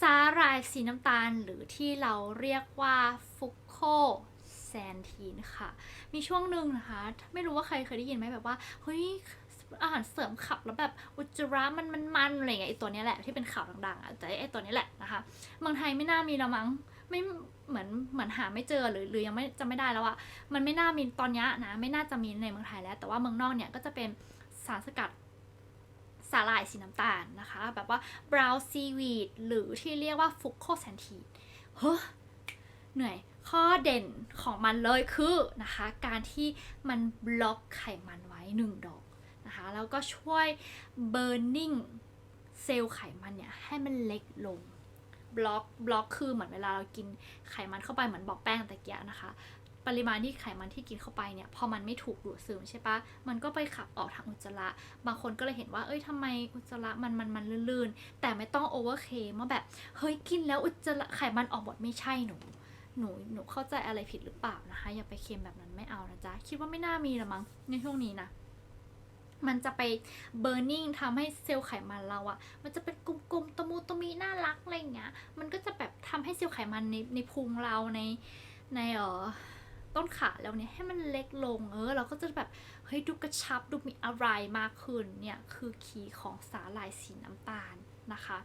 สาหร่ายสีน้ำตาลหรือที่เราเรียกว่าฟุกโคแซนทีนค่ะ มีช่วงหนึ่งนะคะ ไม่รู้ว่าใครเคยได้ยินไหมแบบว่า เฮ้ย อาหารเสริมขับแล้วแบบอุจจาระมันมันมันอะไรเงี้ยไอตัวนี้แหละที่เป็นข่าวดังๆอะแต่ไอตัวนี้แหละนะคะเมืองไทยไม่น่ามีแล้วมั้งไม่เหมือนเหมือนหาไม่เจอหรือหรือยังไม่จะไม่ได้แล้วอะมันไม่น่ามีตอนนี้นะไม่น่าจะมีในเมืองไทยแล้ว แต่ว่าเมืองนอกเนี่ยก็จะเป็นสารสกัด สาหร่ายสีน้ำตาลนะคะ แบบว่า brown seaweed หรือที่เรียกว่าฟุกโคแซนทีเฮ้อเหนื่อยข้อเด่นของมันเลยคือนะคะ การที่มันบล็อกไขมันไว้หนึ่งดอกนะคะ แล้วก็ช่วย burning เซลล์ไขมันเนี่ย ให้มันเล็กลงบล็อกบล็อกคือเหมือนเวลาเรากินไขมันเข้าไปเหมือนบอกแป้งตะเกียนะคะ ปริมาณที่ไขมันที่กินเข้าไปเนี่ย พอมันไม่ถูกดูดซึมใช่ปะมันก็ไปขับออกทางอุจจาระ บางคนก็เลยเห็นว่า เอ้ยทำไมอุจจาระมันมันมันลื่นๆ แต่ไม่ต้องโอเวอร์เคมว่าแบบ เฮ้ยกินแล้วอุจจาระไขมันออกหมดไม่ใช่หนู หนูหนูเข้าใจอะไรผิดหรือเปล่านะคะ อย่าไปเค็มแบบนั้นไม่เอานะจ๊ะ คิดว่าไม่น่ามีละมั้งในช่วงนี้นะมันจะไป burning ทำให้เซลล์ไขมันเราอะมันจะเป็นกลมๆตะมูตะมีน่ารักอะไรอย่างเงี้ย มันก็จะแบบทำให้เซลล์ไขมันในในพุงเราในในเออ ต้นขาแล้วเนี่ยให้มันเล็กลงเออเราก็จะแบบเฮ้ยดูกระชับดูมีอะไรมากขึ้นเนี่ยคือคีย์ของสาหร่ายสีน้ำตาลนะคะ